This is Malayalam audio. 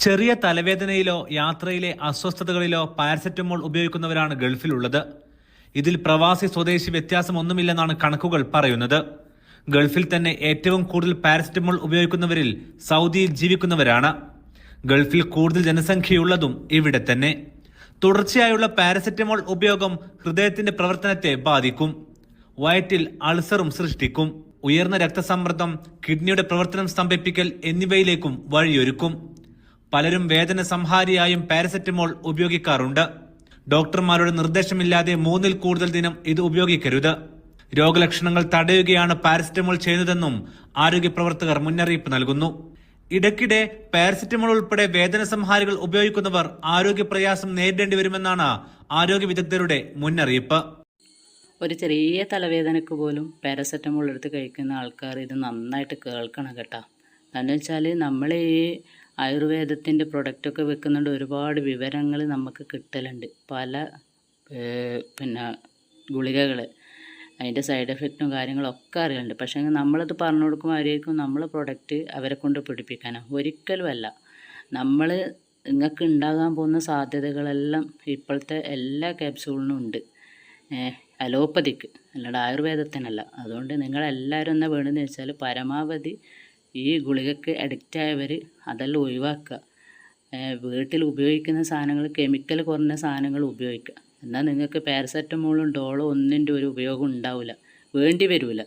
ചെറിയ തലവേദനയിലോ യാത്രയിലെ അസ്വസ്ഥതകളിലോ പാരസെറ്റമോൾ ഉപയോഗിക്കുന്നവരാണ് ഗൾഫിലുള്ളത്. ഇതിൽ പ്രവാസി സ്വദേശി വ്യത്യാസമൊന്നുമില്ലെന്നാണ് കണക്കുകൾ പറയുന്നത്. ഗൾഫിൽ തന്നെ ഏറ്റവും കൂടുതൽ പാരസെറ്റമോൾ ഉപയോഗിക്കുന്നവരിൽ സൗദിയിൽ ജീവിക്കുന്നവരാണ്. ഗൾഫിൽ കൂടുതൽ ജനസംഖ്യയുള്ളതും ഇവിടെ തന്നെ. തുടർച്ചയായുള്ള പാരസെറ്റമോൾ ഉപയോഗം ഹൃദയത്തിന്റെ പ്രവർത്തനത്തെ ബാധിക്കും. വയറ്റിൽ അൾസറും സൃഷ്ടിക്കും. ഉയർന്ന രക്തസമ്മർദ്ദം കിഡ്നിയുടെ പ്രവർത്തനം സ്തംഭിപ്പിക്കൽ എന്നിവയിലേക്കും വഴിയൊരുക്കും. പലരും വേദന സംഹാരിയായും പാരസെറ്റമോൾ ഉപയോഗിക്കാറുണ്ട്. ഡോക്ടർമാരുടെ നിർദ്ദേശമില്ലാതെ മൂന്നിൽ കൂടുതൽ ദിനം ഇത് ഉപയോഗിക്കരുത്. രോഗലക്ഷണങ്ങൾ തടയുകയാണ് പാരസെറ്റമോൾ ചെയ്യുന്നതെന്നും ആരോഗ്യ പ്രവർത്തകർ മുന്നറിയിപ്പ് നൽകുന്നു. ഇടയ്ക്കിടെ പാരസെറ്റമോൾ ഉൾപ്പെടെ വേദന സംഹാരികൾ ഉപയോഗിക്കുന്നവർ ആരോഗ്യ പ്രയാസം നേരിടേണ്ടി വരുമെന്നാണ് ആരോഗ്യ വിദഗ്ധരുടെ മുന്നറിയിപ്പ്. ഒരു ചെറിയ തലവേദനയ്ക്ക് പോലും പാരസെറ്റമോൾ എടുത്ത് കഴിക്കുന്ന ആൾക്കാർ ഇത് നന്നായിട്ട് കേൾക്കണം കേട്ടോ. എന്താണെന്ന് വെച്ചാൽ നമ്മൾ ഈ ആയുർവേദത്തിന്റെ പ്രൊഡക്റ്റൊക്കെ വെക്കുന്നുണ്ട്. ഒരുപാട് വിവരങ്ങൾ നമുക്ക് കിട്ടലുണ്ട്. പല പിന്നെ ഗുളികകൾ അതിന്റെ സൈഡ് എഫക്റ്റും കാര്യങ്ങളൊക്കെ അറിയുന്നുണ്ട്. പക്ഷേ നമ്മളത് പറഞ്ഞു കൊടുക്കുമ്പോൾ ആയിരിക്കും നമ്മളെ പ്രൊഡക്റ്റ് അവരെ കൊണ്ട് പിടിപ്പിക്കാനോ? ഒരിക്കലുമല്ല. നമ്മൾ നിങ്ങൾക്ക് ഉണ്ടാകാൻ പോകുന്ന സാധ്യതകളെല്ലാം ഇപ്പോഴത്തെ എല്ലാ ക്യാപ്സൂളിനും ഉണ്ട്. അലോപ്പതിക്ക്. അല്ലാണ്ട് ആയുർവേദത്തിനല്ല. അതുകൊണ്ട് നിങ്ങളെല്ലാവരും എന്നാൽ വേണമെന്ന് വെച്ചാൽ പരമാവധി ഈ ഗുളികക്ക് അഡിക്റ്റ് ആയവർ അതെല്ലാം ഒഴിവാക്കുക. വീട്ടിൽ ഉപയോഗിക്കുന്ന സാധനങ്ങൾ കെമിക്കൽ കുറഞ്ഞ സാധനങ്ങൾ ഉപയോഗിക്കുക. എന്നാൽ നിങ്ങൾക്ക് പാരസെറ്റമോളും ഡോളോ ഒന്നിന്റെ ഒരു ഉപയോഗം ഉണ്ടാവില്ല. വേണ്ടി വരില്ല